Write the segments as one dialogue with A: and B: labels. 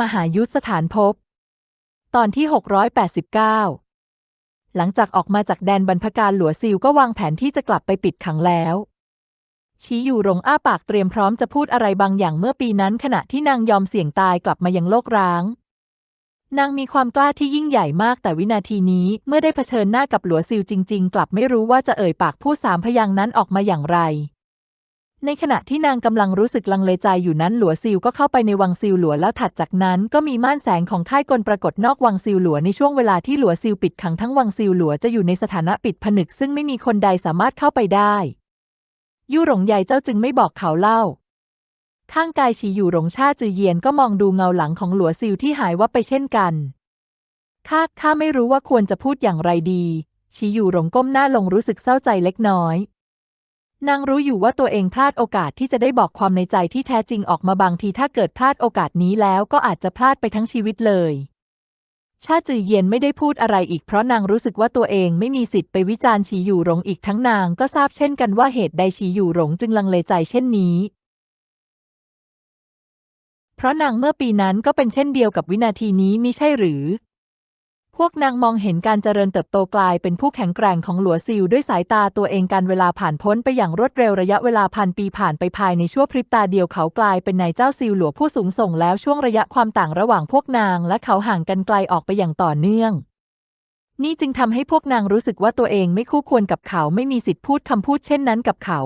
A: มหายุทธสถานภพ ตอนที่ 689 หลังจากออกมาจากแดนบรรพการหลัวซิวก็วางแผนที่จะกลับไปปิดขังแล้ว ชี้อยู่รงอ้าปากเตรียมพร้อมจะพูดอะไรบางอย่างเมื่อปีนั้นขณะที่นางยอมเสี่ยงตายกลับมายังโลกร้าง นางมีความกล้าที่ยิ่งใหญ่มากแต่วินาทีนี้เมื่อได้เผชิญหน้ากับหลัวซิวจริง ๆ กลับไม่รู้ว่าจะเอ่ยปากพูดสามพยางนั้นออกมาอย่างไร ในขณะที่นางกำลังรู้สึกลังเลใจอยู่นั้นหลัวซิวก็เข้าไปในวังซิวหลัวแล้วถัดจากนั้นก็มีม่านแสงของค่ายกลปรากฏนอกวังซิวหลัวในช่วงเวลาที่หลัวซิวปิดขังทั้งวังซิวหลัวจะอยู่ในสถานะปิดผนึก ซึ่งไม่มีคนใดสามารถเข้าไปได้ยู่หลงใหญ่เจ้าจึงไม่บอกเขาเล่าข้างกายฉีอยู่หลงชาจือเยียนก็มองดูเงาหลังของหลัวซิวที่หายวับไปเช่นกันข้าข้าไม่รู้ว่าควรจะพูดอย่างไรดีฉีอยู่หลงก้มหน้าลงรู้สึกเศร้าใจเล็กน้อย นางรู้อยู่ว่าตัวเองพลาดโอกาสที่จะได้บอกความในใจที่แท้จริงออกมาบางทีถ้าเกิดพลาดโอกาสนี้แล้วก็อาจจะพลาดไปทั้งชีวิตเลย ชาจือเยียนไม่ได้พูดอะไรอีกเพราะนางรู้สึกว่าตัวเองไม่มีสิทธิ์ไปวิจารณ์ฉีอยู่หลงอีกทั้งนางก็ทราบเช่นกันว่าเหตุใดฉีอยู่หลงจึงลังเลใจเช่นนี้ เพราะนางเมื่อปีนั้นก็เป็นเช่นเดียวกับวินาทีนี้มิใช่หรือ พวกนางมองเห็นการเจริญเติบโตกลายเป็นผู้แข็งแกร่งของหลัวซิวด้วยสายตาตัวเองการเวลาผ่านพ้นไปอย่างรวดเร็วระยะเวลาพันปีผ่านไปภายในชั่วพริบตาเดียวเขากลายเป็นนายเจ้าซิวหลัวผู้สูงส่งแล้วช่วงระยะความต่างระหว่างพวกนางและเขาห่างกันไกลออกไปอย่างต่อเนื่อง นี่จึงทำให้พวกนางรู้สึกว่าตัวเองไม่คู่ควรกับเขาไม่มีสิทธิ์พูดคำพูดเช่นนั้นกับเขา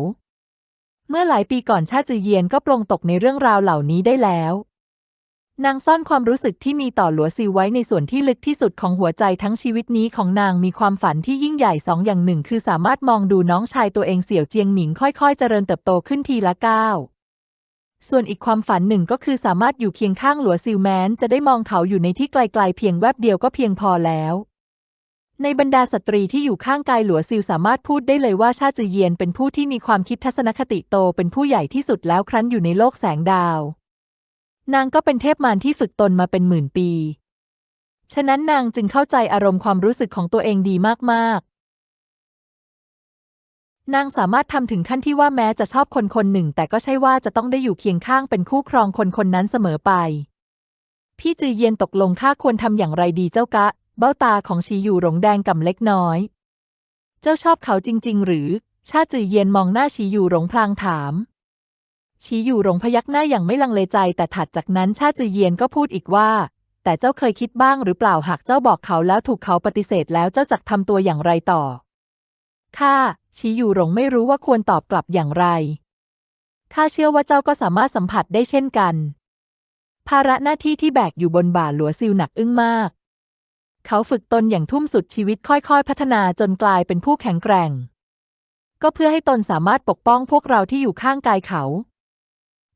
A: เมื่อหลายปีก่อนชาจือเยียนก็ปลงตกในเรื่องราวเหล่านี้ได้แล้ว นางซ่อนความรู้สึกที่มีต่อหลัวซิวไว้ในส่วนที่ลึกที่สุดของหัวใจทั้งชีวิตนี้ของนางมีความฝันที่ยิ่งใหญ่สองอย่างหนึ่งคือสามารถมองดูน้องชายตัวเองเสี่ยวเจียงหมิงค่อยๆ เจริญเติบโตขึ้นทีละก้าวส่วนอีกความฝันหนึ่งก็คือสามารถอยู่เคียงข้างหลัวซิวแมนจะได้มองเขาอยู่ในที่ไกลๆเพียงแวบเดียวก็เพียงพอแล้ว ในบรรดาสตรีที่อยู่ข้างกายหลัวซิวสามารถพูดได้เลยว่าชาจือเยียนเป็นผู้ที่มีความคิดทัศนคติโตเป็นผู้ใหญ่ที่สุดแล้วครั้นอยู่ในโลกแสงดาว นางก็เป็นเทพมารที่ฝึกตนมาเป็นหมื่นปี ฉะนั้นนางจึงเข้าใจอารมณ์ความรู้สึกของตัวเองดีมากๆ นางสามารถทำถึงขั้นที่ว่าแม้จะชอบคนคนหนึ่ง แต่ก็ใช่ว่าจะต้องได้อยู่เคียงข้างเป็นคู่ครองคนคนนั้นเสมอไป พี่จือเยียนตกลงข้าควรทำอย่างไรดีเจ้ากะ เบ้าตาของชีอยู่หลงแดงก่ำเล็กน้อย เจ้าชอบเขาจริง ๆ หรือ ชาจือเยียนมองหน้าชีอยู่หลงพลางถาม ชี้อยู่หลงพยักหน้าอย่างไม่ลังเลใจ แต่ถัดจากนั้นชาจือเยียนก็พูดอีกว่า แต่เจ้าเคยคิดบ้างหรือเปล่าหากเจ้าบอกเขาแล้วถูกเขาปฏิเสธแล้วเจ้าจักทำตัวอย่างไรต่อข้าชีอยู่หลงไม่รู้ว่าควรตอบกลับอย่างไรข้าเชื่อว่าเจ้าก็สามารถสัมผัสได้เช่นกัน ภาระหน้าที่ที่แบกอยู่บนบ่าหลัวซิวหนักอึ้งมาก เขาฝึกตนอย่างทุ่มสุดชีวิตค่อยๆ พัฒนาจนกลายเป็นผู้แข็งแกร่ง ก็เพื่อให้ตนสามารถปกป้องพวกเราที่อยู่ข้างกายเขา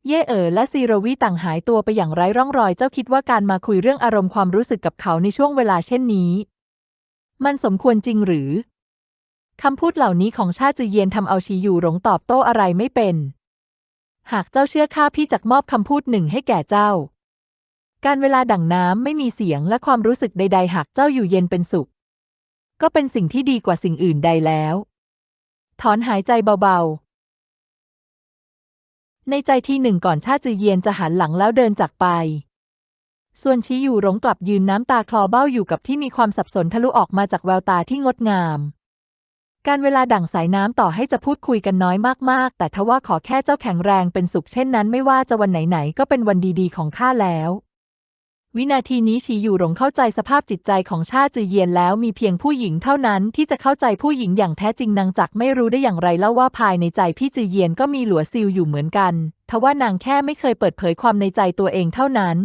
A: เย่เอ๋อและซีโรวีต่างหายตัวไปอย่างไร้ร่องรอย เจ้าคิดว่าการมาคุยเรื่องอารมณ์ความรู้สึกกับเขาในช่วงเวลาเช่นนี้ มันสมควรจริงหรือ คำพูดเหล่านี้ของชาจือเยียนทำเอาชีอยู่หลงตอบโต้อะไรไม่เป็น หากเจ้าเชื่อข้าพี่จักมอบคำพูดหนึ่งให้แก่เจ้า การเวลาดั่งน้ำไม่มีเสียงและความรู้สึกใด ๆ หากเจ้าอยู่เย็นเป็นสุข ก็เป็นสิ่งที่ดีกว่าสิ่งอื่นใดแล้ว ถอนหายใจเบาๆ ในใจที่หนึ่งก่อนชาจือเยียนจะหันหลังแล้วเดินจากไป ส่วนชี้อยู่หลงกลับยืนน้ำตาคลอเบ้าอยู่กับที่มีความสับสนทะลุออกมาจากแววตาที่งดงาม การเวลาดั่งสายน้ำต่อให้จะพูดคุยกันน้อยมากๆ แต่ทว่าขอแค่เจ้าแข็งแรงเป็นสุขเช่นนั้นไม่ว่าจะวันไหนๆก็เป็นวันดีๆของข้าแล้ว วินาทีนี้ชีอยู่หลงเข้าใจสภาพจิตใจของชาจือเยียนแล้วมีเพียงผู้หญิงเท่านั้นที่จะเข้าใจผู้หญิงอย่างแท้จริงนางจักไม่รู้ได้อย่างไรเล่าว่าภายในใจพี่จือเยียนก็มีหลัวซิลอยู่เหมือนกัน ทว่านางแค่ไม่เคยเปิดเผยความในใจตัวเองเท่านั้น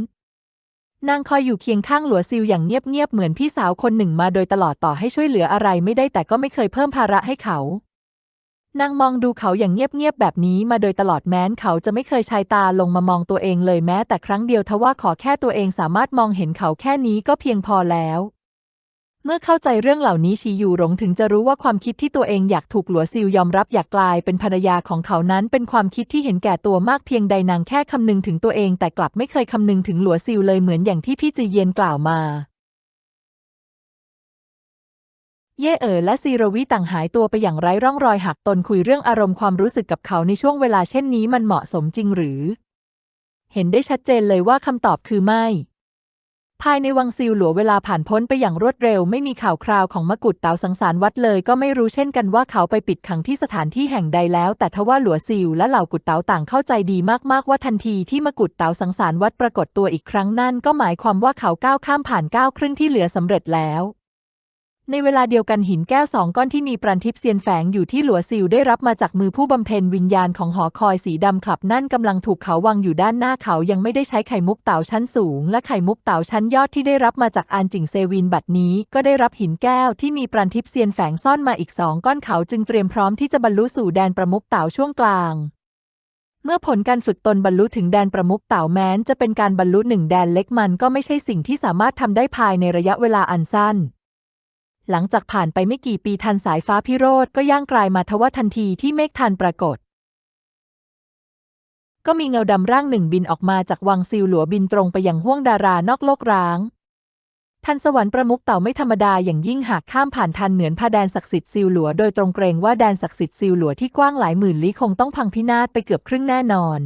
A: นางคอยอยู่เคียงข้างหลัวซิลอย่างเงียบๆเหมือนพี่สาวคนหนึ่งมาโดยตลอดต่อให้ช่วยเหลืออะไรไม่ได้แต่ก็ไม่เคยเพิ่มภาระให้เขา นางมองดูเขาอย่างเงียบๆแบบนี้มาโดยตลอดแม้นเขาจะไม่เคยชายตาลงมามองตัวเองเลยแม้แต่ครั้งเดียวทว่าขอแค่ตัวเองสามารถมองเห็นเขาแค่นี้ก็เพียงพอแล้ว เมื่อเข้าใจเรื่องเหล่านี้ชีอยู่หลงถึงจะรู้ว่าความคิดที่ตัวเองอยากถูกหลัวซิลยอมรับอยากกลายเป็นภรรยาของเขานั้นเป็นความคิดที่เห็นแก่ตัวมากเพียงใดนางแค่คำนึงถึงตัวเองแต่กลับไม่เคยคำนึงถึงหลัวซิลเลยเหมือนอย่างที่พี่จือเยียนกล่าวมา เย่เอ๋อและซีรวิต่างหายตัวไปอย่างไร้ร่องรอยหากตนคุยเรื่องอารมณ์ความรู้สึกกับเขาในช่วงเวลาเช่นนี้มันเหมาะสมจริงหรือ เห็นได้ชัดเจนเลยว่าคำตอบคือไม่ ภายในวังซิลหลัวเวลาผ่านพ้นไปอย่างรวดเร็ว ไม่มีข่าวคราวของมกุฎเต๋าสังสารวัดเลย ก็ไม่รู้เช่นกันว่าเขาไปปิดขังที่สถานที่แห่งใดแล้ว แต่ทว่าหลัวซิลและเหล่ากุฎเต๋าต่างเข้าใจดีมากๆว่าทันทีที่มกุฎเต๋าสังสารวัดปรากฏตัวอีกครั้งนั่นก็หมายความว่าเขาก้าวข้ามผ่านก้าวครึ่งที่เหลือสำเร็จแล้ว ในเวลาเดียวกันหินแก้วสองก้อนที่มีปรันทิพย์เซียนแฝงอยู่ที่หลัวซิลได้รับมาจากมือผู้บำเพ็ญวิญญาณของหอคอยสีดำคลับนั่นกำลังถูกเขาวางอยู่ด้านหน้าเขายังไม่ได้ใช้ไข่มุกเต่าชั้นสูง และไข่มุกเต่าชั้นยอดที่ได้รับมาจากอานจิงเซวินบัดนี้ก็ได้รับหินแก้วที่มีปรันทิพย์เซียนแฝงซ่อนมาอีกสองก้อนเขาจึงเตรียมพร้อมที่จะบรรลุสู่แดนประมุกเต่าช่วงกลางเมื่อผลการฝึกตนบรรลุถึงแดนประมุกเต่าแม้น จะเป็นการบรรลุหนึ่งแดนเล็กมันก็ไม่ใช่สิ่งที่สามารถทำได้ภายในระยะเวลาอันสั้น หลังจากผ่านไปไม่กี่ปีทันสายฟ้าพิโรธก็ย่างกลายมาทว่าทันทีที่เมฆทันปรากฏ ก็มีเงาดำร่างหนึ่งบินออกมาจากวังซิลหลัวบินตรงไปยังห้วงดารานอกโลกร้างทันสวรรค์ประมุกเต่าไม่ธรรมดาอย่างยิ่งหากข้ามผ่านทันเหนือนพาแดนศักดิ์สิทธิ์ซิลหลัวโดยตรงเกรงว่าแดนศักดิ์สิทธิ์ซิลหลัวที่กว้างหลายหมื่นลี้คงต้องพังพินาศไปเกือบครึ่งแน่นอน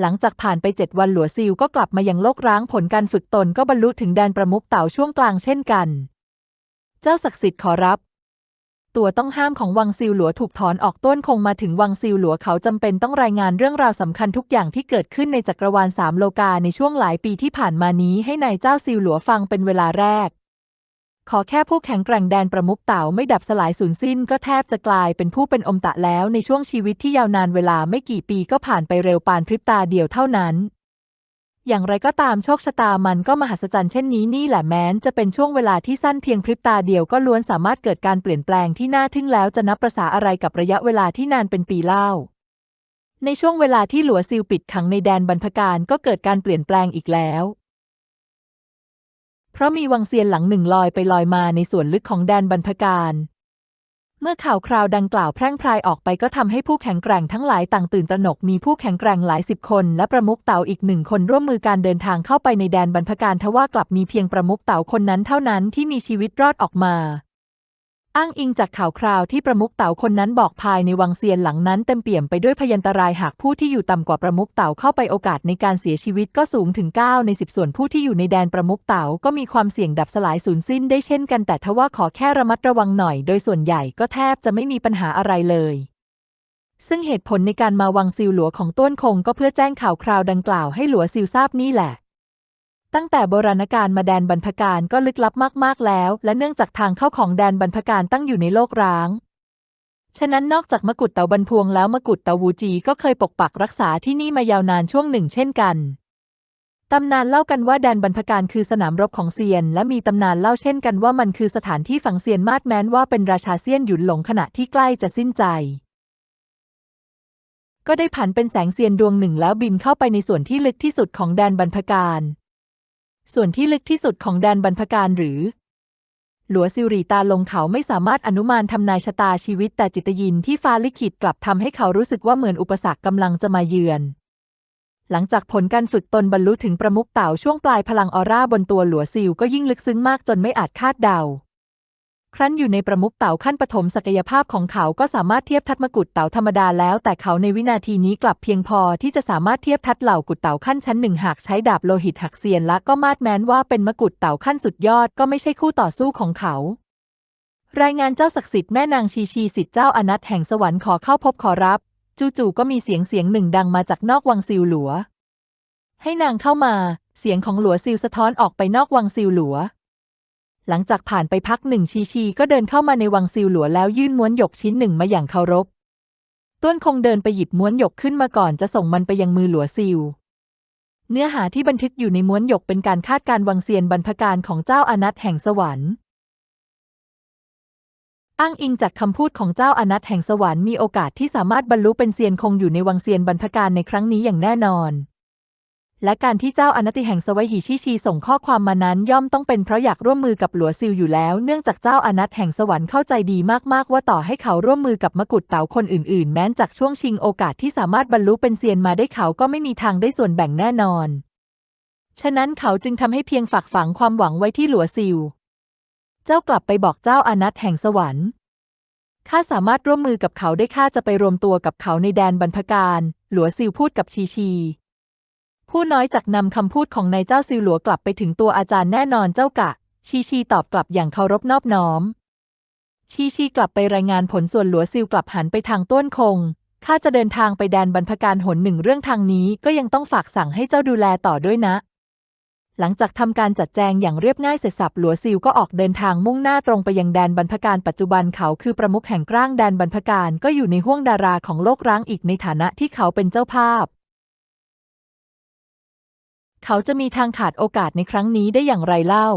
A: หลังจากผ่านไปเจ็ดวันหลัวซิลก็กลับมายังโลกร้างผลการฝึกตนก็บรรลุถึงแดนประมุกเต่าช่วงกลางเช่นกัน เจ้าศักดิ์สิทธิ์ขอรับ ตัวต้องห้ามของวังซิลหลัวถูกถอนออกต้นคงมาถึงวังซิลหลัวเขาจำเป็นต้องรายงานเรื่องราวสำคัญทุกอย่างที่เกิดขึ้นในจักรวาลสามโลกาในช่วงหลายปีที่ผ่านมานี้ให้นายเจ้าซิลหลัวฟังเป็นเวลาแรก ขอแค่ผู้แข็งแกร่งแดนประมุกเต่าไม่ดับสลายสูญสิ้นก็แทบจะกลายเป็นผู้เป็นอมตะแล้วในช่วงชีวิตที่ยาวนานเวลาไม่กี่ปีก็ผ่านไปเร็วปานพริบตาเดียวเท่านั้น อย่างไรก็ตามโชคชะตามันก็มหัศจรรย์เช่นนี้นี่แหละแม้นจะเป็นช่วงเวลาที่สั้นเพียงพริบตาเดียวก็ล้วนสามารถเกิดการเปลี่ยนแปลงที่น่าทึ่งแล้วจะนับประษาอะไรกับระยะเวลาที่นานเป็นปีเล่า ในช่วงเวลาที่หลัวซิลปิดขังในแดนบรรพการก็เกิดการเปลี่ยนแปลงอีกแล้ว เพราะมีวังเซียนหลังหนึ่งลอยไปลอยมาในส่วนลึกของแดนบรรพการ เมื่อข่าวคราวดังกล่าวแพร่งพรายออกไปก็ทำให้ผู้แข็งแกร่งทั้งหลายต่างตื่นตระหนกมีผู้แข็งแกร่งหลายสิบคน และประมุขเต่าอีกหนึ่งคนร่วมมือการเดินทางเข้าไปในแดนบรรพการทว่ากลับมีเพียงประมุขเต่าคนนั้นเท่านั้นที่มีชีวิตรอดออกมา อ้างอิงจากข่าวคราวที่ประมุขเต่าคนนั้นบอกภายในวังเซียนหลังนั้นเต็มเปี่ยมไปด้วยพยันตรายหากผู้ที่อยู่ต่ำกว่าประมุขเต่าเข้าไปโอกาสในการเสียชีวิตก็สูงถึง 9 ใน 10 ส่วนผู้ที่อยู่ในแดนประมุขเต่าก็มีความเสี่ยงดับสลายสูญสิ้นได้เช่นกันแต่ทว่าขอแค่ระมัดระวังหน่อย โดยส่วนใหญ่ก็แทบจะไม่มีปัญหาอะไรเลยซึ่งเหตุผลในการมาวังซิลหลัวของต้วนคงก็เพื่อแจ้งข่าวคราวดังกล่าวให้หลัวซิลทราบนี่แหละ ตั้งแต่โบราณกาลมาแดนบรรพการก็ลึกลับมาก ๆ แล้ว และเนื่องจากทางเข้าของแดนบรรพการตั้งอยู่ในโลกร้าง ฉะนั้นนอกจากมกุฎเตาบันพวงแล้วมกุฎเตาวูจีก็เคยปกปักรักษาที่นี่มายาวนานช่วงหนึ่งเช่นกัน ตำนานเล่ากันว่าแดนบรรพการคือสนามรบของเซียน และมีตำนานเล่าเช่นกันว่ามันคือสถานที่ฝังเซียนมาดแม้นว่าเป็นราชาเซียนหยุนหลงขณะที่ใกล้จะสิ้นใจก็ได้ผันเป็นแสงเซียนดวงหนึ่งแล้วบินเข้าไปในส่วนที่ลึกที่สุดของแดนบรรพการ ส่วนที่ลึกที่สุดของแดนบรรพการหรือ หลัวซิรีตาลงเขาไม่สามารถอนุมานทำนายชะตาชีวิต แต่จิตยินที่ฟ้าลิขิตกลับทำให้เขารู้สึกว่าเหมือนอุปสรรคกำลังจะมาเยือน หลังจากผลการฝึกตนบรรลุถึงประมุขเต่าช่วงปลายพลังออร่าบนตัวหลัวซิลก็ยิ่งลึกซึ้งมากจนไม่อาจคาดเดา ครั้นอยู่ในประมุขเต่าขั้นปฐมศักยภาพของเขาก็สามารถเทียบทัดมกุฎเต่าธรรมดาแล้ว แต่เขาในวินาทีนี้กลับเพียงพอที่จะสามารถเทียบทัดเหล่ากุฎเต่าขั้นชั้นหนึ่งหากใช้ดาบโลหิตหักเซียนและก็มาดแม้นว่าเป็นมกุฎเต่าขั้นสุดยอดก็ไม่ใช่คู่ต่อสู้ของเขา รายงานเจ้าศักดิ์สิทธิ์แม่นางชีชีสิทธิ์เจ้าอนัตแห่งสวรรค์ขอเข้าพบขอรับ จู่ๆก็มีเสียงเสียงหนึ่งดังมาจากนอกวังซิลหลัว ให้นางเข้ามา เสียงของหลัวซิลสะท้อนออกไปนอกวังซิลหลัว หลังจากผ่านไปพักหนึ่งชีชีก็เดินเข้ามาในวังซิลหลัวแล้วยื่นม้วนหยกชิ้นหนึ่งมาอย่างเคารพ ต้วนคงเดินไปหยิบม้วนหยกขึ้นมาก่อนจะส่งมันไปยังมือหลัวซิล เนื้อหาที่บันทึกอยู่ในม้วนหยกเป็นการคาดการ์วังเซียนบรรพการของเจ้าอนัตแห่งสวรรค์อ้างอิงจากคำพูดของเจ้าอนัตแห่งสวรรค์มีโอกาสที่สามารถบรรลุเป็นเซียนคงอยู่ในวังเซียนบรรพการในครั้งนี้อย่างแน่นอน และการที่เจ้าอนัติแห่งสวัยหีชิชีส่งข้อความมานั้นย่อมต้องเป็นเพราะอยากร่วมมือกับหลัวซิลอยู่แล้ว เนื่องจากเจ้าอนัตแห่งสวรรค์เข้าใจดีมากๆ ว่าต่อให้เขาร่วมมือกับมกุฎเต๋าคนอื่นๆ แม้นจากช่วงชิงโอกาสที่สามารถบรรลุเป็นเซียนมาได้เขาก็ไม่มีทางได้ส่วนแบ่งแน่นอน ฉะนั้นเขาจึงทำให้เพียงฝากฝังความหวังไว้ที่หลัวซิล เจ้ากลับไปบอกเจ้าอนัตแห่งสวรรค์ข้าสามารถร่วมมือกับเขาได้ข้าจะไปรวมตัวกับเขาในแดนบรรพการ หลัวซิลพูดกับชีชี ผู้น้อยจักนำคำพูดของนายเจ้าซิวหลัวกลับไปถึงตัวอาจารย์แน่นอนเจ้ากะ ชีชีตอบกลับอย่างเคารพนอบน้อม ชีชีกลับไปรายงานผลส่วนหลัวซิวกลับหันไปทางต้นคงข้าจะเดินทางไปแดนบรรพการหนหนึ่งเรื่องทางนี้ก็ยังต้องฝากสั่งให้เจ้าดูแลต่อด้วยนะ หลังจากทำการจัดแจงอย่างเรียบง่ายเสร็จสับหลัวซิวก็ออกเดินทางมุ่งหน้าตรงไปยังแดนบรรพการปัจจุบันเขาคือประมุขแห่งกล้างแดนบรรพการก็อยู่ในห้วงดาราของโลกร้างอีกในฐานะที่เขาเป็นเจ้าภาพ เขาจะมีทางขาดโอกาสในครั้งนี้ได้อย่างไรเล่า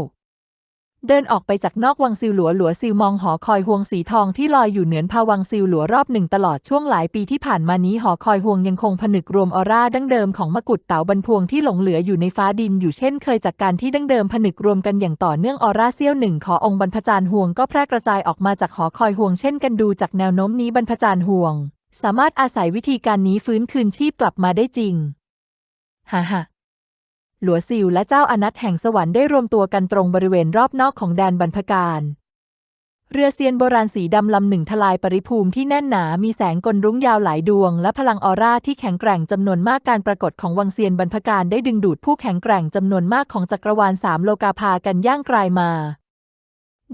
A: เดินออกไปจากนอกวังซิวหลัวหลัวซิวมองหอคอยห่วงสีทองที่ลอยอยู่เหนือพาวังซิวหลัวรอบหนึ่งตลอดช่วงหลายปีที่ผ่านมานี้หอคอยห่วงยังคงผนึกรวมออร่าดั้งเดิมของมกุฎเต๋าบรรพวงที่หลงเหลืออยู่ในฟ้าดินอยู่เช่นเคยจากการที่ดั้งเดิมผนึกรวมกันอย่างต่อเนื่องออร่าเซี่ยวหนึ่งขอองค์บรรพจารย์ห่วงก็แพร่กระจายออกมาจากหอคอยห่วงเช่นกันดูจากแนวโน้มนี้บรรพจารย์ห่วง สามารถอาศัยวิธีการนี้ฟื้นคืนชีพกลับมาได้จริงฮ่าฮ่า หลัวซิวและเจ้าอนัตแห่งสวรรค์ได้รวมตัวกันตรงบริเวณรอบนอกของแดนบรรพการ เรือเซียนโบราณสีดำลำหนึ่งทลายปริภูมิที่แน่นหนา มีแสงกลรุ้งยาวหลายดวง และพลังออร่าที่แข็งแกร่งจำนวนมากการปรากฏของวังเซียนบรรพการได้ดึงดูดผู้แข็งแกร่งจำนวนมากของจักรวาลสามโลกาพากันย่างกลายมา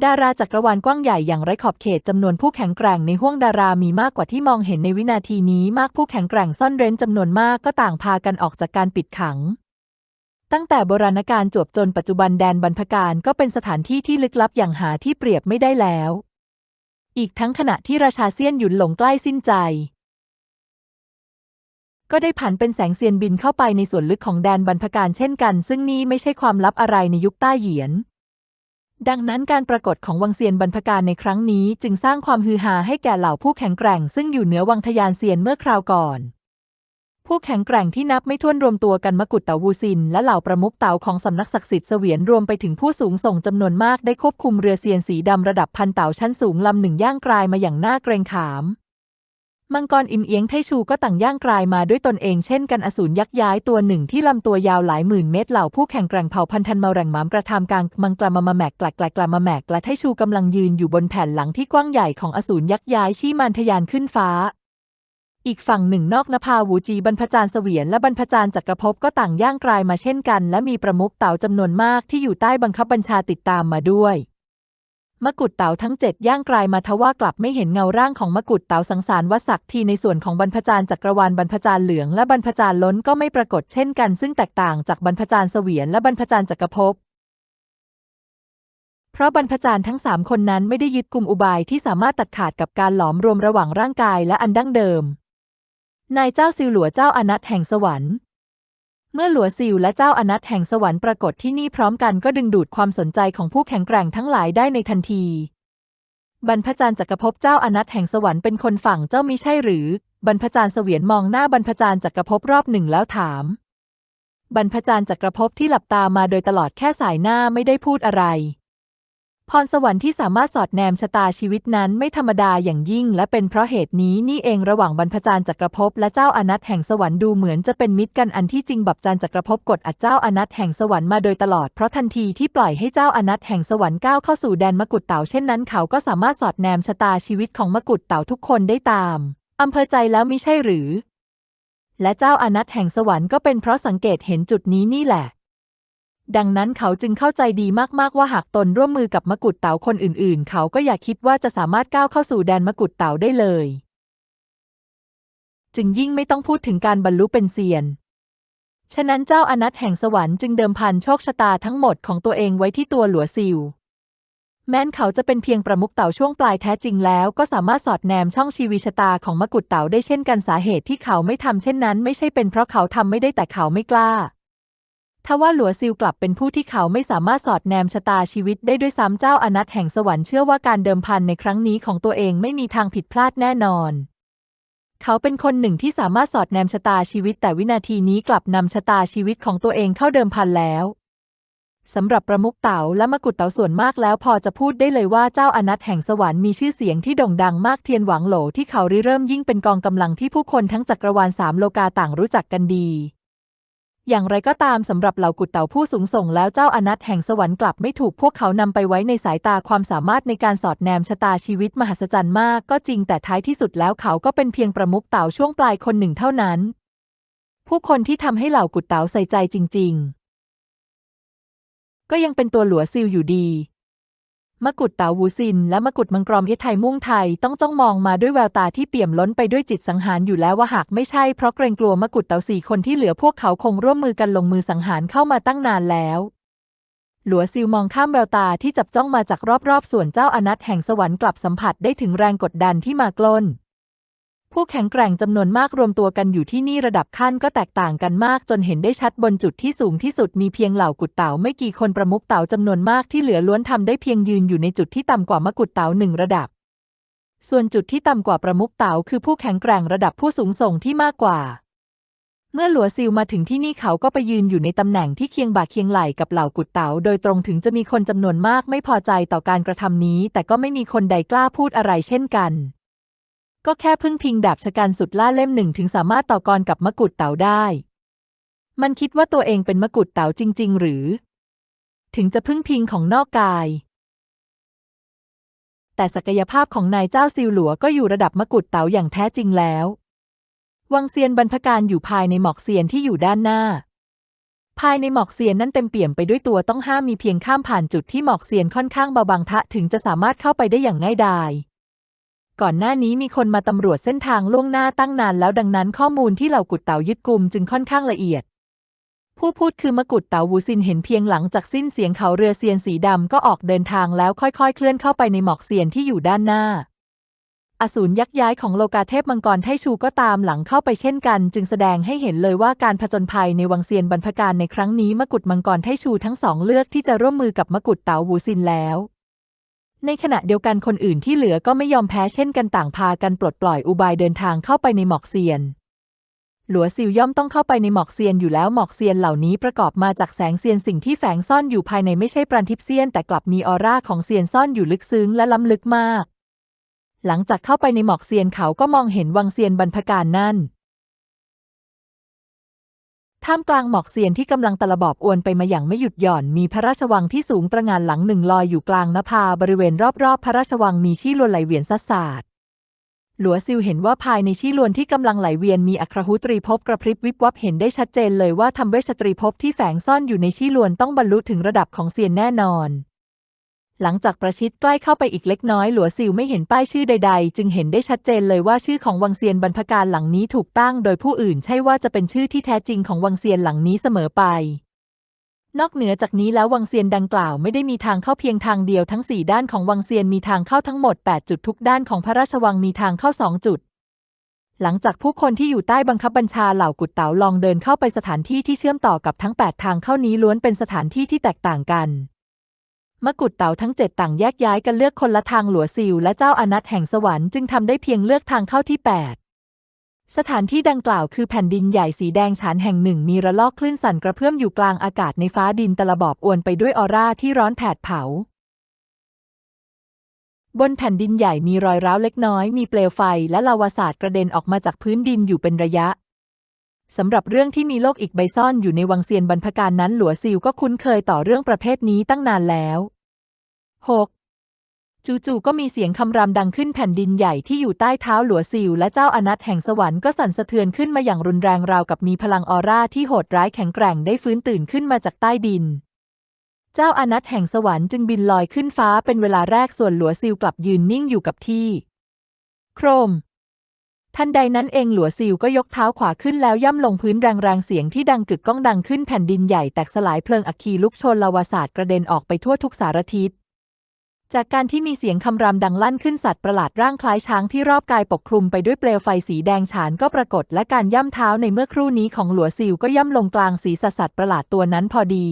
A: ดาราจักรวาลกว้างใหญ่อย่างไร้ขอบเขตจำนวนผู้แข็งแกร่งในห้วงดารามีมากกว่าที่มองเห็นในวินาทีนี้มากผู้แข็งแกร่งซ่อนเร้นจำนวนมากก็ต่างพากันออกจากการปิดขัง ตั้งแต่โบราณกาลจวบจนปัจจุบันแดนบรรพการก็เป็นสถานที่ที่ลึกลับอย่างหาที่เปรียบไม่ได้แล้ว อีกทั้งขณะที่ราชาเซียนหยุนหลงใกล้สิ้นใจ ก็ได้ผันเป็นแสงเซียนบินเข้าไปในส่วนลึกของแดนบรรพการเช่นกัน ซึ่งนี่ไม่ใช่ความลับอะไรในยุคต้าเหยียน ดังนั้นการปรากฏของวังเซียนบรรพการในครั้งนี้จึงสร้างความฮือฮาให้แก่เหล่าผู้แข็งแกร่ง ซึ่งอยู่เหนือวังทยานเซียนเมื่อคราวก่อน ผู้แข็งแกร่งที่นับไม่ถ้วนรวมตัวกันมกุฎเต๋าวูซิน และเหล่าประมุขเต๋าของสำนักศักดิ์สิทธิ์เสวียนรวมไปถึงผู้สูงส่งจำนวนมากได้ควบคุมเรือเซียนสีดำระดับพันเต๋าชั้นสูงลำหนึ่งย่างกลายมาอย่างน่าเกรงขาม มังกรอิมเอียงไทชูก็ต่างย่างกลายมาด้วยตนเองเช่นกันอสูรยักษ์ย้ายตัวหนึ่งที่ลำตัวยาวหลายหมื่นเมตรเหล่าผู้แข่งแกร่งเผ่าพันธันมาแรงหมามกระทำกลางมังกรมามาแมกกลกแกลกลามาแมกและไทชูกำลังยืนอยู่บนแผ่นหลังที่กว้างใหญ่ของอสูรยักษ์ย้ายชี้มานทะยานขึ้นฟ้า อีกฝั่งหนึ่งนอกนภาวูจีบรรพจารย์เสวียนและบรรพจารย์จักรภพก็ต่างย่างกลายมาเช่นกัน และมีประมุขเต่าจำนวนมากที่อยู่ใต้บังคับบัญชาติดตามมาด้วย มกุฎเต๋าทั้งเจ็ดย่างกลายมาทว่ากลับไม่เห็นเงาร่างของมกุฎเต๋าสังสารวสักทีในส่วนของบรรพจารย์จักรวาลบรรพจารย์เหลืองและบรรพจารย์ล้นก็ไม่ปรากฏเช่นกัน ซึ่งแตกต่างจากบรรพจารย์เสวียนและบรรพจารย์จักรภพเพราะบรรพจารย์ทั้งสามคนนั้นไม่ได้ยึดกลุ่มอุบายที่สามารถตัดขาดกับการหลอมรวมระหว่างร่างกายและอันดั้งเดิม นายเจ้าซิวหลัวเจ้าอนัตแห่งสวรรค์ เมื่อหลัวซิวและเจ้าอนัตแห่งสวรรค์ปรากฏที่นี่พร้อมกันก็ดึงดูดความสนใจของผู้แข็งแกร่งทั้งหลายได้ในทันที บรรพจารย์จักรภพเจ้าอนัตแห่งสวรรค์เป็นคนฝั่งเจ้ามิใช่หรือ บรรพจารย์เสวียนมองหน้าบรรพจารย์จักรภพรอบหนึ่งแล้วถาม บรรพจารย์จักรภพที่หลับตามาโดยตลอดแค่สายหน้าไม่ได้พูดอะไร พรสวรรค์ที่สามารถสอดแนมชะตาชีวิตนั้นไม่ธรรมดาอย่างยิ่ง และเป็นเพราะเหตุนี้นี่เองระหว่างบรรพจารย์จักรภพและเจ้าอนัตแห่งสวรรค์ดูเหมือนจะเป็นมิตรกันอันที่จริงบับจารย์จักรภพกดอัดเจ้าอนัตแห่งสวรรค์มาโดยตลอดเพราะทันทีที่ปล่อยให้เจ้าอนัตแห่งสวรรค์ก้าวเข้าสู่แดนมกุฎเต่าเช่นนั้นเขาก็สามารถสอดแนมชะตาชีวิตของมกุฎเต่าทุกคนได้ตามอำเภอใจแล้วมิใช่หรือ และเจ้าอนัตแห่งสวรรค์ก็เป็นเพราะสังเกตเห็นจุดนี้นี่แหละ ดังนั้นเขาจึงเข้าใจดีมากๆว่าหากตนร่วมมือกับมกุฎเต๋าคนอื่นๆ เขาก็อย่าคิดว่าจะสามารถก้าวเข้าสู่แดนมกุฎเต๋าได้เลย จึงยิ่งไม่ต้องพูดถึงการบรรลุเป็นเซียน ฉะนั้นเจ้าอนัตแห่งสวรรค์จึงเดิมพันโชคชะตาทั้งหมดของตัวเองไว้ที่ตัวหลัวซิวแม้นเขาจะเป็นเพียงประมุขเต่าช่วงปลายแท้จริงแล้ว ก็สามารถสอดแนมช่องชีวิชะตาของมกุฎเต่าได้เช่นกันสาเหตุที่เขาไม่ทำเช่นนั้น ไม่ใช่เป็นเพราะเขาทำไม่ได้แต่เขาไม่กล้า ทว่าหลัวซิลกลับเป็นผู้ที่เขาไม่สามารถสอดแนมชะตาชีวิตได้ด้วยซ้ำเจ้าอนัตแห่งสวรรค์เชื่อว่าการเดิมพันในครั้งนี้ของตัวเองไม่มีทางผิดพลาดแน่นอน เขาเป็นคนหนึ่งที่สามารถสอดแนมชะตาชีวิต แต่วินาทีนี้กลับนำชะตาชีวิตของตัวเองเข้าเดิมพันแล้วสำหรับประมุขเต๋าและมกุฎเต๋าส่วนมากแล้วพอจะพูดได้เลยว่าเจ้าอนัตแห่งสวรรค์มีชื่อเสียงที่โด่งดังมากเทียนหวังโหลที่เขาริเริ่มยิ่งเป็นกองกำลังที่ผู้คนทั้งจักรวาลสามโลกาต่างรู้จักกันดี อย่างไรก็ตามสำหรับเหล่ากุฎเต่าผู้สูงส่งแล้วเจ้าอนัตแห่งสวรรค์กลับไม่ถูกพวกเขานำไปไว้ในสายตาความสามารถในการสอดแนมชะตาชีวิตมหัศจรรย์มากก็จริงแต่ท้ายที่สุดแล้วเขาก็เป็นเพียงประมุขเต่าช่วงปลายคนหนึ่งเท่านั้น ผู้คนที่ทำให้เหล่ากุดเต๋าใส่ใจจริง ๆ ก็ยังเป็นตัวหลัวซิลอยู่ดี มกุฎเต๋าวูซิน และมกุฎมังกรเยไทยมุ่งไทยต้องจ้องมองมาด้วยแววตาที่เปี่ยมล้นไปด้วยจิตสังหารอยู่แล้วว่าหากไม่ใช่เพราะเกรงกลัวมกุฎเต๋าสี่คนที่เหลือพวกเขาคงร่วมมือกันลงมือสังหารเข้ามาตั้งนานแล้วหลัวซิลมองข้ามแววตาที่จับจ้องมาจากรอบๆ ส่วนเจ้าอนัตแห่งสวรรค์กลับสัมผัสได้ถึงแรงกดดันที่มากล้น ผู้แข็งแกร่งจำนวนมากรวมตัวกันอยู่ที่นี่ระดับขั้นก็แตกต่างกันมากจนเห็นได้ชัดบนจุดที่สูงที่สุดมีเพียงเหล่ากุดเต๋าไม่กี่คนประมุขเต๋าจำนวนมากที่เหลือล้วนทำได้เพียงยืนอยู่ในจุดที่ต่ำกว่ามกุฎเต๋าหนึ่งระดับ ส่วนจุดที่ต่ำกว่าประมุขเต๋าคือผู้แข็งแกร่งระดับผู้สูงส่งที่มากกว่า เมื่อหลัวซิลมาถึงที่นี่เขาก็ไปยืนอยู่ในตำแหน่งที่เคียงบ่าเคียงไหล่กับเหล่ากุดเต๋าโดยตรงถึงจะมีคนจำนวนมากไม่พอใจต่อการกระทำนี้ แต่ก็ไม่มีคนใดกล้าพูดอะไรเช่นกัน ก็แค่พึ่งพิงดาบชะกันสุดล่าเล่มหนึ่งถึงสามารถต่อกรกับมกุฎเต๋าได้ มันคิดว่าตัวเองเป็นมกุฎเต๋าจริง ๆ หรือ ถึงจะพึ่งพิงของนอกกาย แต่ศักยภาพของนายเจ้าซิวหลัวก็อยู่ระดับมกุฎเต๋าอย่างแท้จริงแล้ว วังเซียนบรรพการอยู่ภายในหมอกเซียนที่อยู่ด้านหน้า ภายในหมอกเซียนนั้นเต็มเปี่ยมไปด้วยตัวต้องห้ามมีเพียงข้ามผ่านจุดที่หมอกเซียนค่อนข้างเบาบางทะถึงจะสามารถเข้าไปได้อย่างง่ายดาย ก่อนหน้านี้มีคนมาตำรวจเส้นทางล่วงหน้าตั้งนานแล้วดังนั้นข้อมูลที่เหล่ากุดเต๋ายึดกลุ่มจึงค่อนข้างละเอียด ผู้พูดคือมกุฎเต๋าวูซินเห็นเพียงหลังจากสิ้นเสียงเขาเรือเซียนสีดำก็ออกเดินทางแล้วค่อยๆ เคลื่อนเข้าไปในหมอกเซียนที่อยู่ด้านหน้า อสูรยักษ์ย้ายของโลกาเทพมังกรไทชูก็ตามหลังเข้าไปเช่นกัน จึงแสดงให้เห็นเลยว่าการผจญภัยในวังเซียนบรรพการในครั้งนี้มกุฎมังกรไทชูทั้งสองเลือกที่จะร่วมมือกับมกุฎเต๋าวูซินแล้ว ในขณะเดียวกันคนอื่นที่เหลือก็ไม่ยอมแพ้เช่นกันต่างพากันปลดปล่อยอุบายเดินทางเข้าไปในหมอกเซียน หลัวซิวย่อมต้องเข้าไปในหมอกเซียนอยู่แล้วหมอกเซียนเหล่านี้ประกอบมาจากแสงเซียนสิ่งที่แฝงซ่อนอยู่ภายในไม่ใช่ปราณทิพเซียนแต่กลับมีออร่าของเซียนซ่อนอยู่ลึกซึ้งและล้ำลึกมาก หลังจากเข้าไปในหมอกเซียนเขาก็มองเห็นวังเซียนบรรพการนั่น ท่ามกลางหมอกเซียนที่กำลังตะละบอบอวนไปมาอย่างไม่หยุดหย่อนมีพระราชวังที่สูงตระงานหลังหนึ่งลอยอยู่กลางนภาบริเวณรอบๆ พระราชวังมีชี้ลวนไหลเวียนซัดสาดหลัวซิวเห็นว่าภายในชี้ลวนที่กำลังไหลเวียนมีอัครหุตรีภพกระพริบวิบวับเห็นได้ชัดเจนเลยว่าทำเวชตรีภพที่แฝงซ่อนอยู่ในชี้ลวนต้องบรรลุถึงระดับของเซียนแน่นอน หลังจากประชิดใกล้เข้าไปอีกเล็กน้อยหลัวซิวไม่เห็นป้ายชื่อใด ๆ จึงเห็นได้ชัดเจนเลยว่าชื่อของวังเซียนบรรพการหลังนี้ถูกตั้ง โดยผู้อื่นใช่ว่าจะเป็นชื่อที่แท้จริงของวังเซียนหลังนี้เสมอไป นอกเหนือจากนี้แล้ววังเซียนดังกล่าวไม่ได้มีทางเข้าเพียงทางเดียวทั้ง 4 ด้านของวังเซียนมีทางเข้าทั้งหมด 8 จุดทุกด้านของพระราชวังมีทางเข้า 2 จุดหลังจากผู้คนที่อยู่ใต้บังคับบัญชาเหล่ากุดเต๋าลองเดินเข้าไปสถานที่ที่เชื่อมต่อกับทั้ง 8 ทางเข้านี้ล้วนเป็นสถานที่ที่แตกต่างกัน มกุฎเต๋าทั้งเจ็ดต่างแยกย้ายกันเลือกคนละทางหลัวซิวและเจ้าอนัตแห่งสวรรค์จึงทำได้เพียงเลือกทางเข้าที่ 8 สถานที่ดังกล่าวคือแผ่นดินใหญ่สีแดงฉานแห่งหนึ่งมีระลอกคลื่นสั่นกระเพื่อมอยู่กลางอากาศในฟ้าดินตะลบอบอวนไปด้วยออร่าที่ร้อนแผดเผา บนแผ่นดินใหญ่มีรอยร้าวเล็กน้อยมีเปลวไฟและลาวาศาสตร์กระเด็นออกมาจากพื้นดินอยู่เป็นระยะ สำหรับเรื่องที่มีโลกอีกใบซ่อนอยู่ในวังเซียนบรรพการนั้นหลัวซิวก็คุ้นเคยต่อเรื่องประเภทนี้ตั้งนานแล้ว 6. จู่ๆก็มีเสียงคำรามดังขึ้นแผ่นดินใหญ่ที่อยู่ใต้เท้าหลัวซิวและเจ้าอนัตแห่งสวรรค์ก็สั่นสะเทือนขึ้นมาอย่างรุนแรงราวกับมีพลังออร่าที่โหดร้ายแข็งแกร่งได้ฟื้นตื่นขึ้นมาจากใต้ดิน เจ้าอนัตแห่งสวรรค์จึงบินลอยขึ้นฟ้าเป็นเวลาแรกส่วนหลัวซิวกลับยืนนิ่งอยู่กับที่ โครม ทันใดนั้นเองหลัวซิวก็ยกเท้าขวาขึ้นแล้วย่ำลงพื้นแรงๆเสียงที่ดังกึกก้องดังขึ้นแผ่นดินใหญ่แตกสลายเพลิงอัคคีลุกชนลาวาศาสตร์กระเด็นออกไปทั่วทุกสารทิศจากการที่มีเสียงคำรามดังลั่นขึ้นสัตว์ประหลาดร่างคล้ายช้างที่รอบกายปกคลุมไปด้วยเปลวไฟสีแดงฉานก็ปรากฏและการย่ำเท้าในเมื่อครู่นี้ของหลัวซิวก็ย่ำลงกลางศีรษะสัตว์ประหลาดตัวนั้นพอดี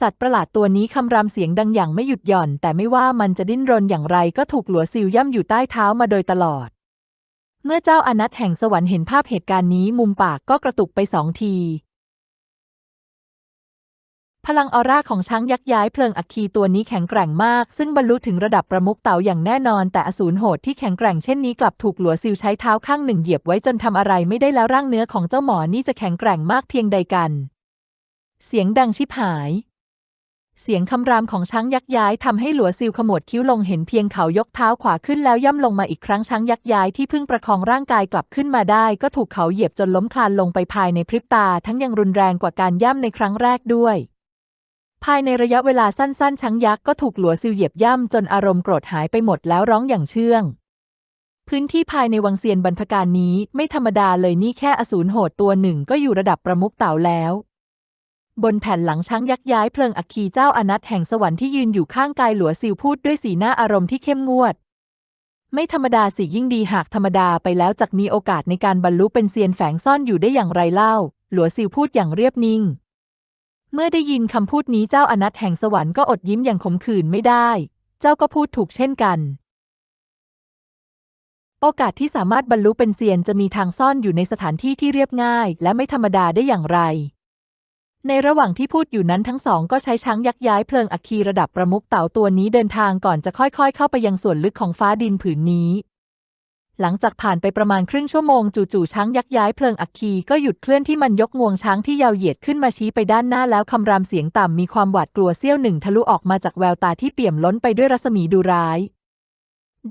A: สัตว์ประหลาดตัวนี้คำรามเสียงดังอย่างไม่หยุดหย่อน แต่ไม่ว่ามันจะดิ้นรนอย่างไรก็ถูกหลัวซิวย่ำอยู่ใต้เท้ามาโดยตลอด เมื่อเจ้าอนัตแห่งสวรรค์เห็นภาพเหตุการณ์นี้มุมปากก็กระตุกไปสองที พลังออร่าของช้างยักษ์ย้ายเพลิงอัคคีตัวนี้แข็งแกร่งมาก ซึ่งบรรลุถึงระดับประมุขเต่าอย่างแน่นอน แต่อสูรโหดที่แข็งแกร่งเช่นนี้กลับถูกหลัวซิวใช้เท้าข้างหนึ่งเหยียบไว้จนทำอะไรไม่ได้แล้วร่างเนื้อของเจ้าหมอนี่จะแข็งแกร่งมากเพียงใดกัน เสียงดังชิบหาย เสียงคำรามของช้างยักษ์ย้ายทำให้หลัวซิลขมวดคิ้วลงเห็นเพียงเขายกเท้าขวาขึ้นแล้วย่ำลงมาอีกครั้งช้างยักษ์ย้ายที่เพิ่งประคองร่างกายกลับขึ้นมาได้ ก็ถูกเขาเหยียบจนล้มคลานลงไปภายในพริบตา ทั้งยังรุนแรงกว่าการย่ำในครั้งแรกด้วย ภายในระยะเวลาสั้นๆช้างยักษ์ก็ถูกหลัวซิลเหยียบย่ำจนอารมณ์โกรธหายไปหมดแล้วร้องอย่างเชื่องพื้นที่ภายในวังเซียนบรรพการนี้ไม่ธรรมดาเลยนี่แค่อสูรโหดตัวหนึ่งก็อยู่ระดับประมุขเต่าแล้ว บนแผ่นหลังช้างยักษ์ย้ายเพลิงอัคคีเจ้าอนัตแห่งสวรรค์ที่ยืนอยู่ข้างกายหลัวซิลพูดด้วยสีหน้าอารมณ์ที่เข้มงวด ไม่ธรรมดาสิยิ่งดีหากธรรมดาไปแล้วจักมีโอกาสในการบรรลุเป็นเซียนแฝงซ่อนอยู่ได้อย่างไรเล่า หลัวซิลพูดอย่างเรียบนิ่ง เมื่อได้ยินคำพูดนี้เจ้าอนัตแห่งสวรรค์ก็อดยิ้มอย่างขมขื่นไม่ได้ เจ้าก็พูดถูกเช่นกันโอกาสที่สามารถบรรลุเป็นเซียนจะมีทางซ่อนอยู่ในสถานที่ที่เรียบง่าย และไม่ธรรมดาได้อย่างไร ในระหว่างที่พูดอยู่นั้นทั้งสองก็ใช้ช้างยักย้ายเพลิงอัคคีระดับประมุขเต่าตัวนี้เดินทางก่อนจะค่อยๆ เข้าไปยังส่วนลึกของฟ้าดินผืนนี้ หลังจากผ่านไปประมาณครึ่งชั่วโมงจู่ๆช้างยักย้ายเพลิงอัคคีก็หยุดเคลื่อนที่มันยกงวงช้างที่ยาวเหยียดขึ้นมาชี้ไปด้านหน้าแล้วคำรามเสียงต่ำมีความหวาดกลัวเสี้ยวหนึ่งทะลุออกมาจากแววตาที่เปี่ยมล้นไปด้วยรัศมีดุร้าย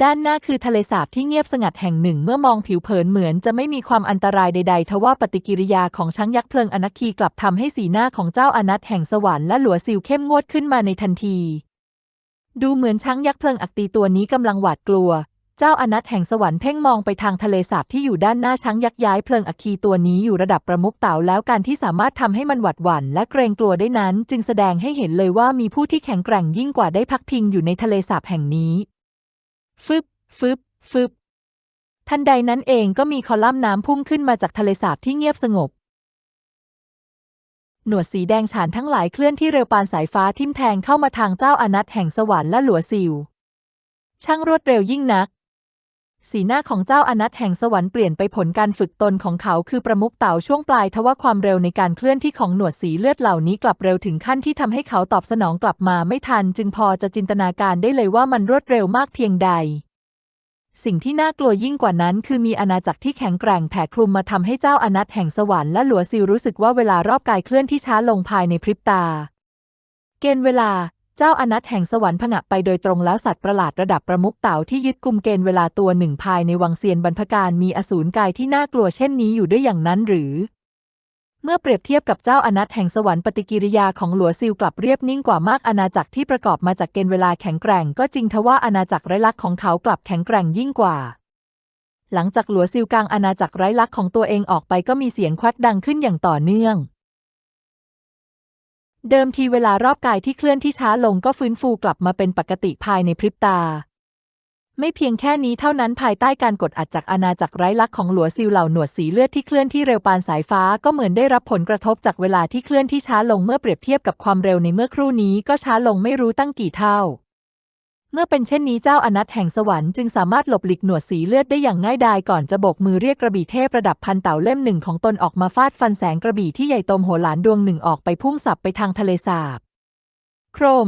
A: ด้านหน้าคือทะเลสาบที่เงียบสงัดแห่งหนึ่ง เมื่อมองผิวเผินเหมือนจะไม่มีความอันตรายใด ๆ ทว่าปฏิกิริยาของช้างยักษ์เพลิงอนัคคีกลับทำให้สีหน้าของเจ้าอนัตแห่งสวรรค์และหลัวซิลเข้มงวดขึ้นมาในทันที ดูเหมือนช้างยักษ์เพลิงอักตีตัวนี้กำลังหวาดกลัว เจ้าอนัตแห่งสวรรค์เพ่งมองไปทางทะเลสาบที่อยู่ด้านหน้าช้างยักษ์ย้ายเพลิงอัคคีตัวนี้อยู่ระดับประมุขเต่าแล้วการที่สามารถทำให้มันหวาดหวั่นและเกรงกลัวได้นั้น จึงแสดงให้เห็นเลยว่ามีผู้ที่แข็งแกร่งยิ่งกว่าได้พักพิงอยู่ในทะเลสาบแห่งนี้ ฟึบ ฟึบ ฟึบ ทันใดนั้นเองก็มีคอลัมน์น้ำพุ่งขึ้นมาจากทะเลสาบที่เงียบสงบ หนวดสีแดงฉานทั้งหลายเคลื่อนที่เร็วปานสายฟ้าทิ่มแทงเข้ามาทางเจ้าอนัตแห่งสวรรค์และหลัวซิว ช่างรวดเร็วยิ่งนัก สีหน้าของเจ้าอนัตแห่งสวรรค์เปลี่ยนไปผลการฝึกตนของเขาคือประมุขเต่าช่วงปลายทว่าความเร็วในการเคลื่อนที่ของหนวดสีเลือดเหล่านี้กลับเร็วถึงขั้นที่ทำให้เขาตอบสนองกลับมาไม่ทัน จึงพอจะจินตนาการได้เลยว่ามันรวดเร็วมากเพียงใด สิ่งที่น่ากลัวยิ่งกว่านั้นคือมีอาณาจักรที่แข็งแกร่งแผ่คลุมมาทำให้เจ้าอนัตแห่งสวรรค์และหลัวซิลรู้สึกว่าเวลารอบกายเคลื่อนที่ช้าลงภายในพริบตา เกณฑ์เวลา เจ้าอนัตแห่งสวรรค์ผงะไปโดยตรงแล้วสัตว์ประหลาดระดับประมุขเต่าที่ยึดกุมเกณฑ์เวลาตัวหนึ่งภายในวังเซียนบรรพการมีอสูรกายที่น่ากลัวเช่นนี้อยู่ด้วยอย่างนั้นหรือ เมื่อเปรียบเทียบกับเจ้าอนัตแห่งสวรรค์ปฏิกิริยาของหลัวซิลกลับเรียบนิ่งกว่ามากอาณาจักรที่ประกอบมาจากเกณฑ์เวลาแข็งแกร่งก็จริงทว่าอาณาจักรไร้ลักษ์ของเขากลับแข็งแกร่งยิ่งกว่า หลังจากหลัวซิลกลางอาณาจักรไร้ลักษ์ของตัวเองออกไปก็มีเสียงควักดังขึ้นอย่างต่อเนื่อง เดิมทีเวลารอบกายที่เคลื่อนที่ช้าลงก็ฟื้นฟูกลับมาเป็นปกติภายในพริบตา ไม่เพียงแค่นี้เท่านั้นภายใต้การกดอัดจากอาณาจักรไร้ลักษณ์ของหลัวซิลเหล่าหนวดสีเลือดที่เคลื่อนที่เร็วปานสายฟ้าก็เหมือนได้รับผลกระทบจากเวลาที่เคลื่อนที่ช้าลงเมื่อเปรียบเทียบกับความเร็วในเมื่อครู่นี้ก็ช้าลงไม่รู้ตั้งกี่เท่า เมื่อเป็นเช่นนี้เจ้าอนัตแห่งสวรรค์จึงสามารถหลบหลีกหนวดสีเลือดได้อย่างง่ายดายก่อนจะโบกมือเรียกกระบี่เทพระดับพันเต่าเล่มหนึ่งของตนออกมาฟาดฟันแสงกระบี่ที่ใหญ่โตมโหฬารดวงหนึ่งออกไปพุ่งสับไปทางทะเลสาบ โครม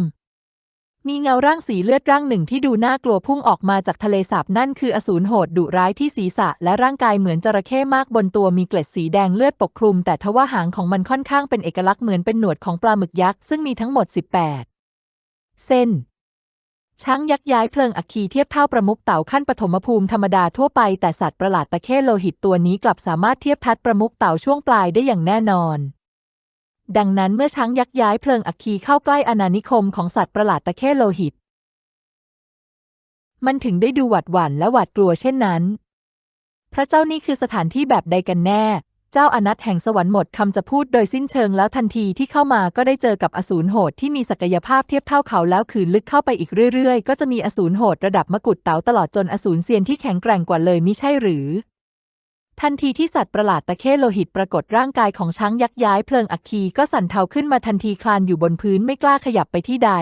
A: มีเงาร่างสีเลือดร่างหนึ่งที่ดูน่ากลัวพุ่งออกมาจากทะเลสาบนั่นคืออสูรโหดดุร้ายที่ศีรษะและร่างกายเหมือนจระเข้มากบนตัวมีเกล็ดสีแดงเลือดปกคลุม แต่ทว่าหางของมันค่อนข้างเป็นเอกลักษณ์เหมือนเป็นหนวดของปลาหมึกยักษ์ซึ่งมีทั้งหมด 18 เส้น ช้างยักษ์ย้ายเพลิงอัคคีเทียบเท่าประมุขเต่าขั้นปฐมภูมิธรรมดาทั่วไปแต่สัตว์ประหลาดตะเข้โลหิตตัวนี้กลับสามารถเทียบทัดประมุขเต่าช่วงปลายได้อย่างแน่นอน ดังนั้นเมื่อช้างยักษ์ย้ายเพลิงอัคคีเข้าใกล้อาณานิคมของสัตว์ประหลาดตะเข้โลหิต มันถึงได้ดูหวาดหวั่นและหวาดกลัวเช่นนั้น พระเจ้านี่คือสถานที่แบบใดกันแน่ เจ้าอนัตแห่งสวรรค์หมดคำจะพูดโดยสิ้นเชิงแล้วทันทีที่เข้ามาก็ได้เจอกับอสูรโหดที่มีศักยภาพเทียบเท่าเขาแล้วขืนลึกเข้าไปอีกเรื่อยๆ ก็จะมีอสูรโหดระดับมกุฎเต๋าตลอดจนอสูรเซียนที่แข็งแกร่งกว่าเลยมิใช่หรือ ทันทีที่สัตว์ประหลาดตะเข้โลหิตปรากฏร่างกายของช้างยักษ์ย้ายเพลิงอัคคีก็สั่นเทาขึ้นมาทันทีคลานอยู่บนพื้นไม่กล้าขยับไปที่ใด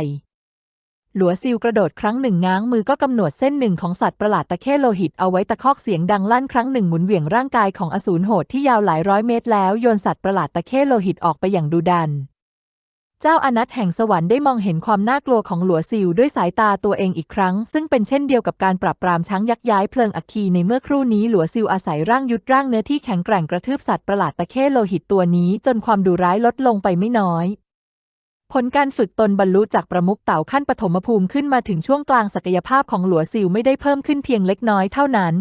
A: หลัวซิลกระโดดครั้งหนึ่งง้างมือก็กำหนดเส้นหนึ่งของสัตว์ประหลาดตะเข้โลหิตเอาไว้ตะคอกเสียงดังลั่นครั้งหนึ่งหมุนเหวี่ยงร่างกายของอสูรโหดที่ยาวหลายร้อยเมตรแล้วโยนสัตว์ประหลาดตะเข้โลหิตออกไปอย่างดุดัน เจ้าอนัตแห่งสวรรค์ได้มองเห็นความน่ากลัวของหลัวซิลด้วยสายตาตัวเองอีกครั้ง ซึ่งเป็นเช่นเดียวกับการปราบปรามช้างยักษ์ย้ายเพลิงอัคคีในเมื่อครู่นี้หลัวซิลอาศัยร่างยุดร่างเนื้อที่แข็งแกร่งกระทืบสัตว์ประหลาดตะเข้โลหิตตัวนี้ จนความดุร้ายลดลงไปไม่น้อย ผลการฝึกตนบรรลุจากประมุขเต่าขั้นปฐมภูมิขึ้นมาถึงช่วงกลางศักยภาพของหลัวซิวไม่ได้เพิ่มขึ้นเพียงเล็กน้อยเท่านั้น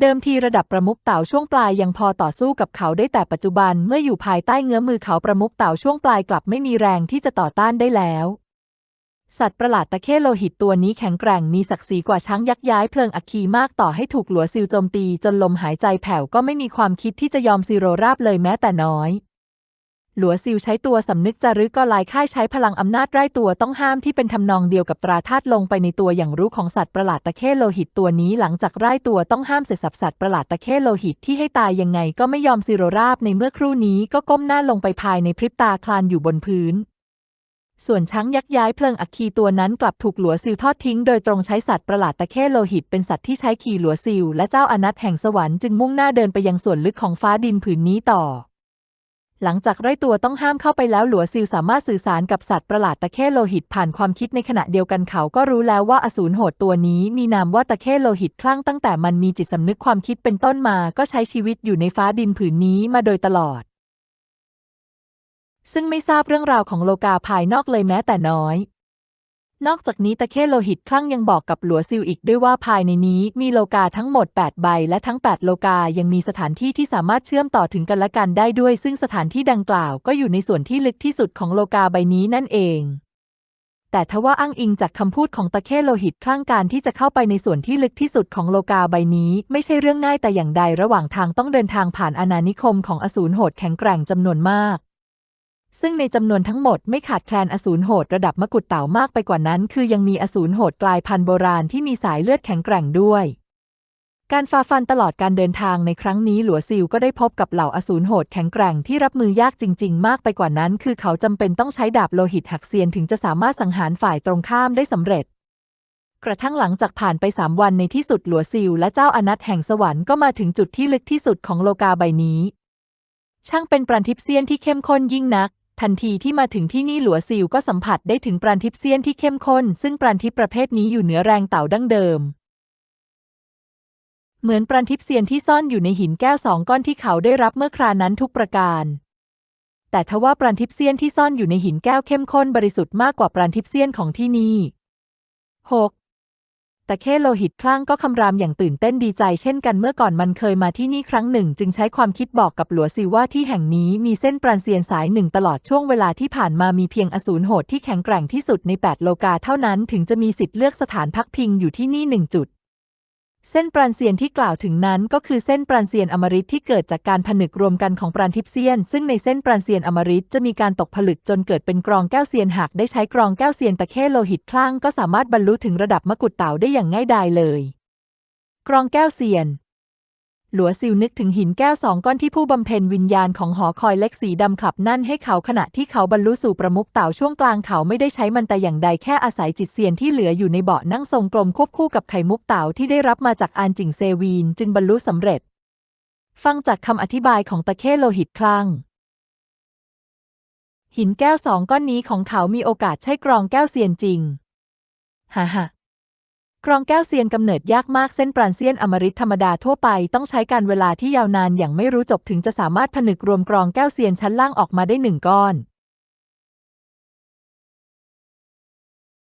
A: เดิมทีระดับประมุขเต่าช่วงปลายยังพอต่อสู้กับเขาได้แต่ปัจจุบันเมื่ออยู่ภายใต้เงื้อมือเขาประมุขเต่าช่วงปลายกลับไม่มีแรงที่จะต่อต้านได้แล้ว สัตว์ประหลาดตะเข้โลหิตตัวนี้แข็งแกร่งมีศักดิ์ศรีกว่าช้างยักษ์ย้ายเพลิงอัคคีมากต่อให้ถูกหลัวซิลโจมตีจนลมหายใจแผ่วก็ไม่มีความคิดที่จะยอมซีโรราบเลยแม้แต่น้อย หลัวซิลใช้ตัวสำนึกจารึกก็ลายค่ายใช้พลังอำนาจไร้ตัวต้องห้ามที่เป็นทำนองเดียวกับตราธาตุลงไปในตัวอย่างรู้ของสัตว์ประหลาดตะเข้โลหิตตัวนี้หลังจากไร้ตัวต้องห้ามเสร็จสับสัตว์ประหลาดตะเข้โลหิตที่ให้ตายยังไงก็ไม่ยอมซีโรราบในเมื่อครู่นี้ก็ก้มหน้าลงไปภายในพริบตาคลานอยู่บนพื้นส่วนช้างยักษ์ย้ายเพลิงอัคคีตัวนั้นกลับถูกหลัวซิลทอดทิ้งโดยตรงใช้สัตว์ประหลาดตะเข้โลหิตเป็นสัตว์ที่ใช้ขี่หลัวซิลและเจ้าอนัตแห่งสวรรค์จึงมุ่งหน้าเดินไปยังส่วนลึกของฟ้าดินผืนนี้ต่อ หลังจากไร้ตัวต้องห้ามเข้าไปแล้วหลัวซิลสามารถสื่อสารกับสัตว์ประหลาดตะเข้โลหิตผ่านความคิดในขณะเดียวกันเขาก็รู้แล้วว่าอสูรโหดตัวนี้มีนามว่าตะเข้โลหิตคลั่งตั้งแต่มันมีจิตสำนึกความคิดเป็นต้นมาก็ใช้ชีวิตอยู่ในฟ้าดินผืนนี้มาโดยตลอด ซึ่งไม่ทราบเรื่องราวของโลกาภายนอกเลยแม้แต่น้อย นอกจากนี้ตะเข้โลหิตคลั่งยังบอกกับหลัวซิลอีกด้วยว่าภายในนี้มีโลกาทั้งหมด 8 ใบ และทั้ง 8 โลกายังมีสถานที่ที่สามารถเชื่อมต่อถึงกันและกันได้ด้วย ซึ่งสถานที่ดังกล่าวก็อยู่ในส่วนที่ลึกที่สุดของโลกาใบนี้นั่นเอง แต่ทว่าอ้างอิงจากคำพูดของตะเข้โลหิตคลั่งการที่จะเข้าไปในส่วนที่ลึกที่สุดของโลกาใบนี้ ไม่ใช่เรื่องง่ายแต่อย่างใดระหว่างทางต้องเดินทางผ่านอาณานิคมของอสูรโหดแข็งแกร่งจำนวนมาก ซึ่งในจำนวนทั้งหมดไม่ขาดแคลนอสูรโหดระดับมกุฎเต่ามากไปกว่านั้น คือยังมีอสูรโหดกลายพันธุ์โบราณที่มีสายเลือดแข็งแกร่งด้วย การฝ่าฟันตลอดการเดินทางในครั้งนี้หลัวซิลก็ได้พบกับเหล่าอสูรโหดแข็งแกร่งที่รับมือยากจริง ๆ มากไปกว่านั้น คือเขาจำเป็นต้องใช้ดาบโลหิตหักเซียนถึงจะสามารถสังหารฝ่ายตรงข้ามได้สำเร็จกระทั่งหลังจากผ่านไปสามวันในที่สุดหลัวซิลและเจ้าอนัตแห่งสวรรค์ก็มาถึงจุดที่ลึกที่สุดของโลกาใบนี้ ช่างเป็นปราณทิพเซียนที่เข้มข้นยิ่งนัก ทันทีที่มาถึงที่นี่หลัวซิลก็สัมผัสได้ถึงปราณทิพเซียนที่เข้มข้น ซึ่งปราณทิพประเภทนี้อยู่เหนือแรงเต่าดั้งเดิม เหมือนปราณทิพเซียนที่ซ่อนอยู่ในหินแก้วสองก้อนที่เขาได้รับเมื่อครานั้นทุกประการแต่ทว่าปราณทิพเซียนที่ซ่อนอยู่ในหินแก้วเข้มข้นบริสุทธิ์มากกว่าปราณทิพเซียนของที่นี่ 6. แต่เคโลหิตคลั่งก็คำรามอย่างตื่นเต้นดีใจเช่นกันเมื่อก่อนมันเคยมาที่นี่ครั้งหนึ่ง จึงใช้ความคิดบอกกับหลัวซีวว่าที่แห่งนี้มีเส้นปราณเซียนสายหนึ่งตลอดช่วงเวลาที่ผ่านมามีเพียงอสูรโหดที่แข็งแกร่งที่สุดใน 8 โลกาเท่านั้น ถึงจะมีสิทธิ์เลือกสถานพักพิงอยู่ที่นี่หนึ่งจุด เส้นปราณเซียนที่กล่าวถึงนั้นก็คือเส้นปราณเซียนอมฤตที่เกิดจากการผนึกรวมกันของปราณทิพเซียน ซึ่งในเส้นปราณเซียนอมฤตจะมีการตกผลึกจนเกิดเป็นกรองแก้วเซียนหากได้ใช้กรองแก้วเซียนตะเข้โลหิตคลั่งก็สามารถบรรลุถึงระดับมกุฎเต่าได้อย่างง่ายดายเลย กรองแก้วเซียน หลัวซิวนึกถึงหินแก้วสองก้อนที่ผู้บำเพ็ญวิญญาณของหอคอยเล็กสีดำขับนั่นให้เขาขณะที่เขาบรรลุสู่ประมุขเต่าช่วงกลางเขาไม่ได้ใช้มันแต่อย่างใดแค่อาศัยจิตเซียนที่เหลืออยู่ในเบาะนั่งทรงกลมควบคู่กับไข่มุกเต่าที่ได้รับมาจากอานจิงเซวีน จึงบรรลุสำเร็จ ฟังจากคำอธิบายของตะเข้โลหิตคลั่งหินแก้วสองก้อนนี้ของเขามีโอกาสใช้กรองแก้วเซียนจริง ฮ่าฮ่า กรองแก้วเซียนกำเนิดยากมากเส้นปราณเซียนอมฤตธรรมดาทั่วไปต้องใช้การเวลาที่ยาวนานอย่างไม่รู้จบถึงจะสามารถผนึกรวมกรองแก้วเซียนชั้นล่างออกมาได้หนึ่งก้อน